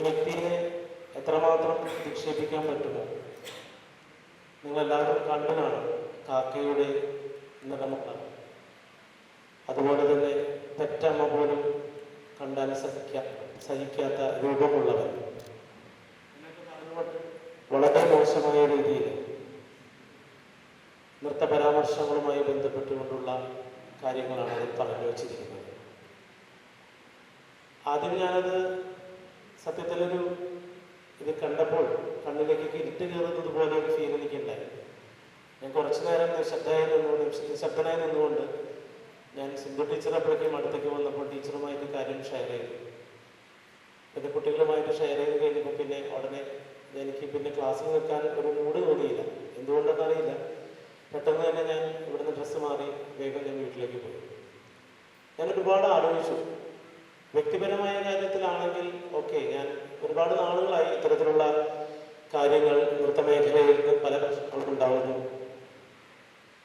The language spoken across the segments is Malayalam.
ഒരു വ്യക്തിയെ എത്രമാത്രം നിക്ഷേപിക്കാൻ പറ്റുമോ? നിങ്ങളെല്ലാവരും കണ്ണനാണ് കാക്കയുടെ നിറമുള്ള അതുപോലെ തന്നെ തെറ്റമ്മ പോലും കണ്ടാൽ സഹിക്കാ സഹിക്കാത്ത പറഞ്ഞുകൊണ്ട് വളരെ മോശമായ രീതിയിൽ നൃത്ത പരാമർശങ്ങളുമായി ബന്ധപ്പെട്ടുകൊണ്ടുള്ള കാര്യങ്ങളാണ് അതിൽ പറഞ്ഞു വച്ചിരിക്കുന്നത് ആദ്യം ഞാനത് സത്യത്തിലൊരു ഇത് കണ്ടപ്പോൾ കണ്ണിലേക്ക് ഇരുട്ട് കയറുന്നത് പോലെ ഒരു ഫീൽ എനിക്കുണ്ടായി ഞാൻ കുറച്ചു നേരം നിശബ്ദമായി നിന്നുകൊണ്ട് നിശബ്ദനായി നിന്നുകൊണ്ട് ഞാൻ സിന്ധു ടീച്ചർ അപ്പോഴേക്കും അടുത്തേക്ക് വന്നപ്പോൾ ടീച്ചറുമായിട്ട് കാര്യം ഷെയർ ചെയ്തു. പിന്നെ കുട്ടികളുമായിട്ട് ഷെയർ ചെയ്ത് കഴിഞ്ഞപ്പോൾ പിന്നെ ഉടനെ എനിക്ക് പിന്നെ ക്ലാസ്സിൽ നിൽക്കാൻ ഒരു മൂഡ് തോന്നിയില്ല. എന്തുകൊണ്ടെന്നറിയില്ല പെട്ടെന്ന് തന്നെ ഞാൻ ഇവിടുന്ന് ഡ്രസ്സ് മാറി വേഗം ഞാൻ വീട്ടിലേക്ക് പോയി. ഞാൻ ഒരുപാട് ആലോചിച്ചു. വ്യക്തിപരമായ കാര്യത്തിലാണെങ്കിൽ ഓക്കെ ഞാൻ ഒരുപാട് നാളുകളായി ഇത്തരത്തിലുള്ള കാര്യങ്ങൾ നൃത്തമേഖലയിൽ പല പ്രശ്നങ്ങൾക്കുണ്ടാവുന്നു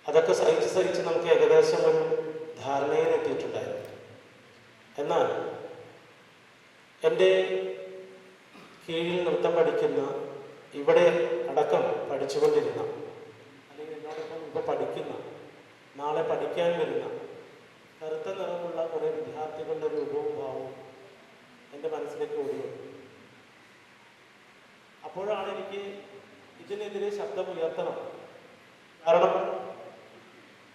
അതൊക്കെ സഹിച്ച് സഹിച്ച് നമുക്ക് ഏകദേശം ഒരു ധാരണയിൽ എത്തിയിട്ടുണ്ടായിരുന്നു. എന്നാൽ എന്റെ കീഴിൽ നൃത്തം പഠിക്കുന്ന ഇവിടെ അടക്കം പഠിച്ചുകൊണ്ടിരുന്ന അല്ലെങ്കിൽ എന്നോടൊപ്പം ഇപ്പോൾ പഠിക്കുന്ന നാളെ പഠിക്കാൻ വരുന്ന കറുത്ത നിറമുള്ള കുറേ വിദ്യാർത്ഥികളുടെ രൂപവും ഭാവവും എന്റെ മനസ്സിലേക്ക് ഓടി വന്നു. അപ്പോഴാണ് എനിക്ക് ഇതിനെതിരെ ശബ്ദം ഉയർത്തണം കാരണം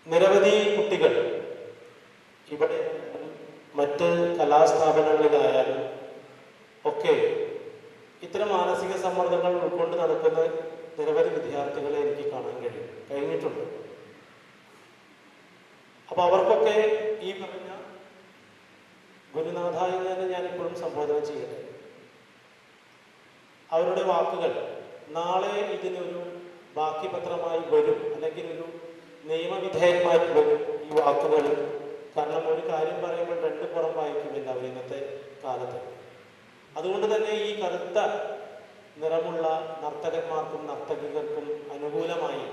നിരവധി കുട്ടികൾ ഇവിടെ മറ്റ് കലാസ്ഥാപനങ്ങളിലായാലും ഒക്കെ ഇത്തരം മാനസിക സമ്മർദ്ദങ്ങൾ ഉൾക്കൊണ്ട് നടക്കുന്ന നിരവധി വിദ്യാർത്ഥികളെ എനിക്ക് കാണാൻ കഴിയും. കഴിഞ്ഞിട്ടുണ്ട്. അപ്പൊ അവർക്കൊക്കെ ഈ പറഞ്ഞ ഗുരുനാഥായ തന്നെ ഞാൻ ഇപ്പോഴും സംബോധന ചെയ്യട്ടെ അവരുടെ വാക്കുകൾ നാളെ ഇതിനൊരു ബാക്കി പത്രമായി വരും അല്ലെങ്കിൽ ഒരു നിയമവിധേയമായി വരും ഈ വാക്കുകൾ. കാരണം ഒരു കാര്യം പറയുമ്പോൾ രണ്ട് പുറം വായിക്കുമില്ല അവർ ഇന്നത്തെ കാലത്ത്. അതുകൊണ്ട് തന്നെ ഈ കറുത്ത നിറമുള്ള നർത്തകന്മാർക്കും നർത്തകികൾക്കും അനുകൂലമായി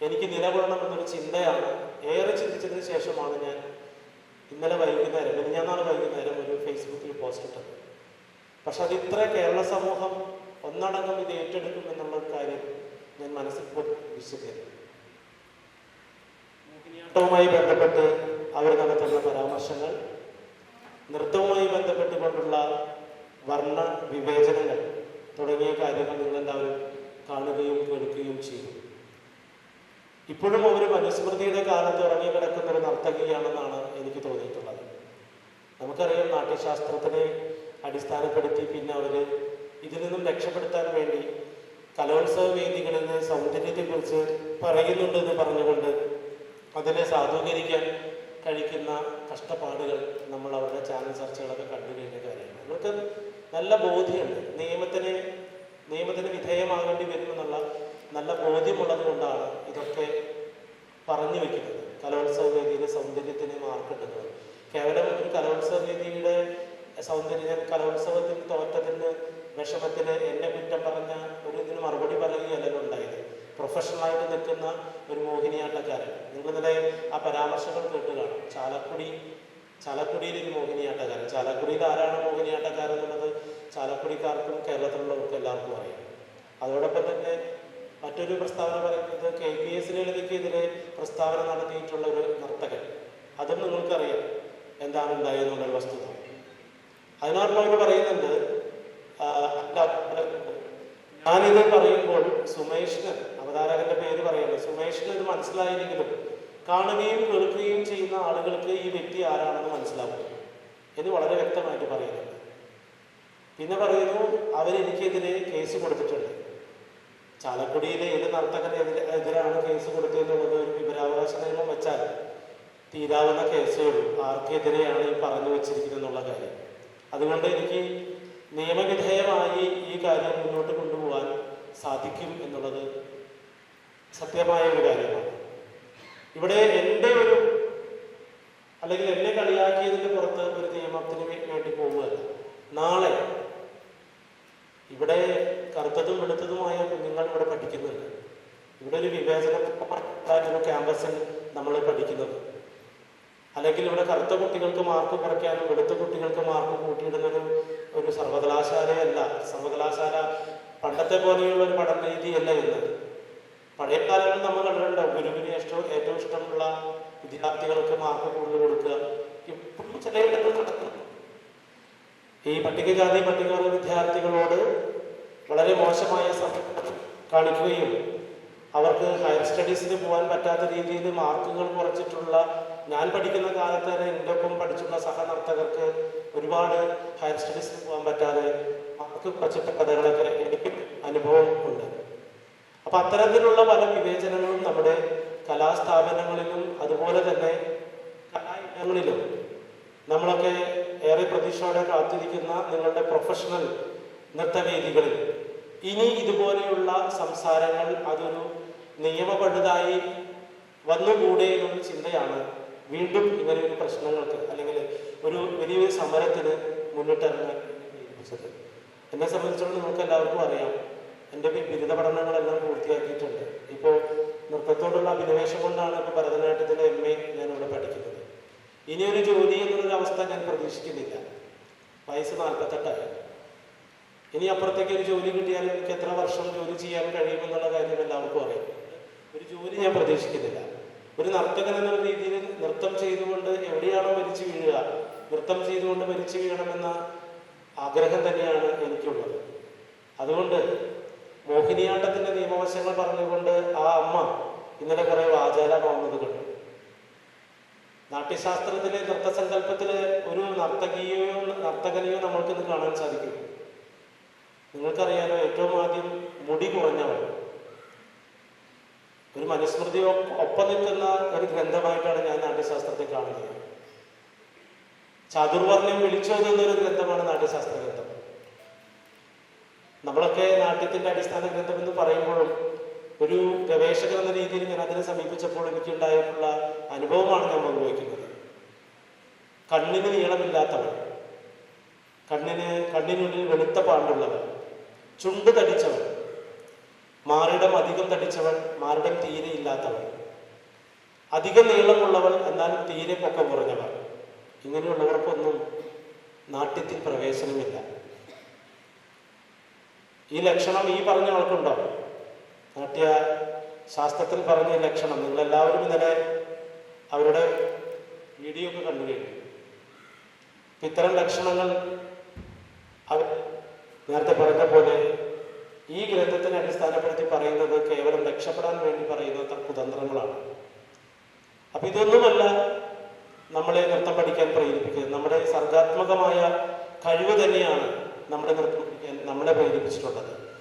എനിക്ക് നിലകൊള്ളണമെന്നൊരു ചിന്തയാണ് ഏറെ ചിന്തിച്ചതിന് ശേഷമാണ് ഞാൻ ഇന്നലെ വൈകുന്നേരം മിനിഞ്ഞാന്നാൾ വൈകുന്നേരം ഒരു ഫേസ്ബുക്കിൽ പോസ്റ്റ് ഇട്ടത്. പക്ഷെ അത് ഇത്ര കേരള സമൂഹം ഒന്നടങ്കം ഇത് ഏറ്റെടുക്കും എന്നുള്ള കാര്യം ഞാൻ മനസ്സിൽ വിശ്വസിക്കുന്നു. ബന്ധപ്പെട്ട് അവർ നടത്തുന്ന പരാമർശങ്ങൾ നൃത്തവുമായി ബന്ധപ്പെട്ടുകൊണ്ടുള്ള വർണ വിവേചനങ്ങൾ തുടങ്ങിയ കാര്യങ്ങൾ നിങ്ങളെല്ലാവരും കാണുകയും കേൾക്കുകയും ചെയ്യും. ഇപ്പോഴും അവർ മനുസ്മൃതിയുടെ കാലത്ത് ഉറങ്ങിക്കിടക്കുന്ന ഒരു നർത്തകിയാണെന്നാണ് എനിക്ക് തോന്നിയിട്ടുള്ളത്. നമുക്കറിയാം നാട്യശാസ്ത്രത്തിനെ അടിസ്ഥാനപ്പെടുത്തി പിന്നെ അവർ ഇതിൽ നിന്നും രക്ഷപ്പെടുത്താൻ വേണ്ടി കലോത്സവ വേദികളിൽ നിന്ന് സൗന്ദര്യത്തെക്കുറിച്ച് പറയുന്നുണ്ടെന്ന് പറഞ്ഞുകൊണ്ട് അതിനെ സാധൂകരിക്കാൻ കഴിക്കുന്ന കഷ്ടപ്പാടുകൾ നമ്മൾ അവരുടെ ചാനൽ ചർച്ചകളൊക്കെ കണ്ടു കഴിഞ്ഞ കാര്യമാണ് അവർക്ക് നല്ല ബോധ്യമുണ്ട്. നിയമത്തിന് നിയമത്തിന് വിധേയമാകേണ്ടി വരുമെന്നുള്ള നല്ല ബോധ്യമുള്ളത് കൊണ്ടാണ് ഇതൊക്കെ പറഞ്ഞു വെക്കുന്നത്. കലോത്സവ വേദിയിലെ സൗന്ദര്യത്തിന് മാർക്കിട്ടുന്നത് കേവലം ഒരു കലോത്സവ വേദിയുടെ സൗന്ദര്യം കലോത്സവത്തിന് തോറ്റതിന് വിഷമത്തിന് എന്നെ കുറ്റം പറഞ്ഞ ഒരു ഇതിന് മറുപടി പറയുകയല്ലല്ലോ ഉണ്ടായത്. പ്രൊഫഷണലായിട്ട് നിൽക്കുന്ന ഒരു മോഹിനിയാട്ടക്കാരൻ. നിങ്ങൾ ഇന്നലെ ആ പരാമർശങ്ങൾ കേട്ട് കാണും. ചാലക്കുടി ചാലക്കുടിയിൽ ഒരു മോഹിനിയാട്ടക്കാരൻ. ചാലക്കുടിയിൽ ആരാണ് മോഹിനിയാട്ടക്കാരൻ എന്നുള്ളത് ചാലക്കുടിക്കാർക്കും കേരളത്തിലുള്ളവർക്കും എല്ലാവർക്കും അറിയാം. അതോടൊപ്പം തന്നെ മറ്റൊരു പ്രസ്താവന പറയുന്നത് കെ പി എസ് ലളിതയ്ക്കെതിരെ പ്രസ്താവന നടത്തിയിട്ടുള്ള ഒരു നർത്തകൻ. അതും നിങ്ങൾക്കറിയാം. എന്താണ് ഉണ്ടായെന്നുള്ളൊരു വസ്തുത. അതിനോടൊപ്പം അവർ പറയുന്നുണ്ട് ഞാനിത് പറയുമ്പോൾ സുമേഷിന് അവതാരകന്റെ പേര് പറയുന്നത് സുമേഷിന് ഇത് മനസ്സിലായില്ലെങ്കിലും കാണുകയും കേൾക്കുകയും ചെയ്യുന്ന ആളുകൾക്ക് ഈ വ്യക്തി ആരാണെന്ന് മനസ്സിലാവും. എന്ന് വളരെ വ്യക്തമായിട്ട് പറയുന്നുണ്ട്. പിന്നെ പറയുന്നു അവരെനിക്കെതിരെ കേസ് കൊടുത്തിട്ടുണ്ട്. ചാലക്കുടിയിലെ ഏത് നർത്തകനെതിരെ എതിരാണ് കേസ് കൊടുത്തതെന്നുള്ളത് ഒരു വിവരാവകാശ നിയമം വെച്ചാൽ തീരാവുന്ന കേസേ ഉള്ളൂ. ആർക്കെതിരെയാണ് ഈ പറഞ്ഞു വെച്ചിരിക്കുന്നത് എന്നുള്ള കാര്യം. അതുകൊണ്ട് എനിക്ക് നിയമവിധേയമായി ഈ കാര്യം മുന്നോട്ട് കൊണ്ടുപോകാൻ സാധിക്കും എന്നുള്ളത് സത്യമായ ഒരു കാര്യമാണ്. ഇവിടെ എന്റെ ഒരു അല്ലെങ്കിൽ എന്നെ കളിയാക്കിയതിന് പുറത്ത് ഒരു നിയമത്തിന് വേണ്ടി പോവുകയല്ല. നാളെ ഇവിടെ കറുത്തതും വെളുത്തതുമായ കുഞ്ഞുങ്ങൾ ഇവിടെ പഠിക്കുന്നുണ്ട്. ഇവിടെ ഒരു വിവേചന ക്യാമ്പസിൽ നമ്മൾ പഠിക്കുന്നത്. അല്ലെങ്കിൽ ഇവിടെ കറുത്ത കുട്ടികൾക്ക് മാർക്ക് കുറയ്ക്കാനും വെളുത്ത കുട്ടികൾക്ക് മാർക്ക് കൂട്ടിയിടുന്നൊരു ഒരു സർവകലാശാലയല്ല. സർവകലാശാല പണ്ടത്തെ പോലെയുള്ള ഒരു പഠന രീതിയല്ല ഇന്ന് പഴയ കാലങ്ങളിൽ നമ്മൾ കണ്ടിട്ടുണ്ട് ഗുരുവിന് ഇഷ്ടം ഏറ്റവും ഇഷ്ടമുള്ള വിദ്യാർത്ഥികൾക്ക് മാർക്ക് കൂടുതൽ കൊടുക്കുക. ഇപ്പോഴും ചിലയിടങ്ങളിൽ നടക്കുന്നു. ഈ പട്ടികജാതി പട്ടികവർഗ വിദ്യാർത്ഥികളോട് വളരെ മോശമായ കാണിക്കുകയും അവർക്ക് ഹയർ സ്റ്റഡീസിന് പോകാൻ പറ്റാത്ത രീതിയിൽ മാർക്കുകൾ കുറച്ചിട്ടുള്ള ഞാൻ പഠിക്കുന്ന കാലത്ത് തന്നെ എന്റെ ഒപ്പം പഠിച്ചുള്ള സഹനർത്തകർക്ക് ഒരുപാട് ഹയർ സ്റ്റഡീസിന് പോകാൻ പറ്റാതെ മാർക്ക് കുറച്ചിട്ട കഥകളൊക്കെ എനിക്ക് അനുഭവം ഉണ്ട്. അപ്പം അത്തരത്തിലുള്ള പല വിവേചനങ്ങളും നമ്മുടെ കലാസ്ഥാപനങ്ങളിലും അതുപോലെ തന്നെ കലായിടങ്ങളിലും നമ്മളൊക്കെ ഏറെ പ്രതീക്ഷയോടെ കാത്തിരിക്കുന്ന നിങ്ങളുടെ പ്രൊഫഷണൽ നൃത്തവേദികളിൽ ഇനി ഇതുപോലെയുള്ള സംസാരങ്ങൾ അതൊരു നിയമപഴുതായി വന്നുകൂടെ എന്നൊരു ചിന്തയാണ് വീണ്ടും ഇങ്ങനെ ഒരു പ്രശ്നങ്ങൾക്ക് അല്ലെങ്കിൽ ഒരു വലിയൊരു സമരത്തിന് പ്രേരിപ്പിച്ചത് എന്നെ സംബന്ധിച്ചിടത്തോളം നമുക്ക് എല്ലാവർക്കും അറിയാം. എന്റെ ബിരുദ പഠനങ്ങളെല്ലാം പൂർത്തിയാക്കിയിട്ടുണ്ട്. ഇപ്പോൾ നൃത്തത്തോടുള്ള അഭിനിവേശം കൊണ്ടാണ് ഇപ്പോൾ ഭരതനാട്യത്തിന്റെ എം എ ഞാനിവിടെ പഠിക്കുന്നത്. ഇനിയൊരു ജോലി എന്നുള്ളൊരു അവസ്ഥ ഞാൻ പ്രതീക്ഷിക്കുന്നില്ല. വയസ്സ് നാൽപ്പത്തെട്ടായി ഇനി അപ്പുറത്തേക്ക് ഒരു ജോലി കിട്ടിയാൽ എനിക്ക് എത്ര വർഷം ജോലി ചെയ്യാൻ കഴിയുമെന്നുള്ള കാര്യം എല്ലാവർക്കും അറിയാം. ഒരു ജോലി ഞാൻ പ്രതീക്ഷിക്കുന്നില്ല. ഒരു നർത്തകൻ എന്നുള്ള രീതിയിൽ നൃത്തം ചെയ്തുകൊണ്ട് എവിടെയാണോ മരിച്ചു വീഴുക നൃത്തം ചെയ്തുകൊണ്ട് മരിച്ചു വീഴണമെന്ന ആഗ്രഹം തന്നെയാണ് എനിക്കുള്ളത്. അതുകൊണ്ട് മോഹിനിയാട്ടത്തിന്റെ നിയമവശങ്ങൾ പറഞ്ഞുകൊണ്ട് ആ അമ്മ ഇന്നലെ കുറെ വാചാലമാവുന്നത് കണ്ടു. നാട്യശാസ്ത്രത്തിലെ നൃത്തസങ്കല്പത്തിലെ ഒരു നർത്തകിയെയോ നർത്തകനെയോ നമ്മൾക്കിന്ന് കാണാൻ സാധിക്കും. നിങ്ങൾക്കറിയാലോ ഏറ്റവും ആദ്യം മുടി കുറഞ്ഞവൻ. ഒരു മനുസ്മൃതി ഒപ്പ- നിൽക്കുന്ന ഒരു ഗ്രന്ഥമായിട്ടാണ് ഞാൻ നാട്യശാസ്ത്രത്തെ കാണുന്നത്. ചതുർവർണം വിളിച്ചോതുന്ന ഒരു ഗ്രന്ഥമാണ് നാട്യശാസ്ത്ര ഗ്രന്ഥം നമ്മളൊക്കെ നാട്യത്തിന്റെ അടിസ്ഥാന ഗ്രന്ഥം എന്ന് പറയുമ്പോഴും ഒരു ഗവേഷകൻ എന്ന രീതിയിൽ ഞാൻ അതിനെ സമീപിച്ചപ്പോൾ എനിക്കുണ്ടായിട്ടുള്ള അനുഭവമാണ് ഞാൻ പങ്കുവയ്ക്കുന്നത്. കണ്ണിന് നീളമില്ലാത്തവൻ. കണ്ണിന് കണ്ണിനുള്ളിൽ വെളുത്ത പാണ്ടുള്ളവൻ. ചുണ്ട് തടിച്ചവൻ. മാറിടം അധികം തടിച്ചവൻ മാറിടം തീരെ ഇല്ലാത്തവൻ. അധികം നീളമുള്ളവൻ എന്നാൽ തീരെ പൊക്കം കുറഞ്ഞവൻ. ഇങ്ങനെയുള്ളവർക്കൊന്നും നാട്യത്തിൽ പ്രവേശനമില്ല. ഈ ലക്ഷണം ഈ പറഞ്ഞ ആൾക്കുണ്ടോ നാട്യ ശാസ്ത്രത്തിൽ പറഞ്ഞ ലക്ഷണം നിങ്ങളെല്ലാവരും ഇന്നലെ അവരുടെ വീഡിയോ ഒക്കെ കണ്ടു കഴിഞ്ഞു. അപ്പൊ ഇത്തരം ലക്ഷണങ്ങൾ നേരത്തെ പറഞ്ഞ പോലെ ഈ ഗ്രന്ഥത്തിനെ അടിസ്ഥാനപ്പെടുത്തി പറയുന്നത് കേവലം രക്ഷപ്പെടാൻ വേണ്ടി പറയുന്ന കുതന്ത്രങ്ങളാണ്. അപ്പൊ ഇതൊന്നുമല്ല നമ്മളെ നൃത്തം പഠിക്കാൻ പ്രേരിപ്പിക്കുന്നത്. നമ്മുടെ സർഗാത്മകമായ കഴിവ് തന്നെയാണ് നമ്മുടെ നൃത്തം നമ്മളെ പ്രേരിപ്പിച്ചിട്ടുള്ളത്.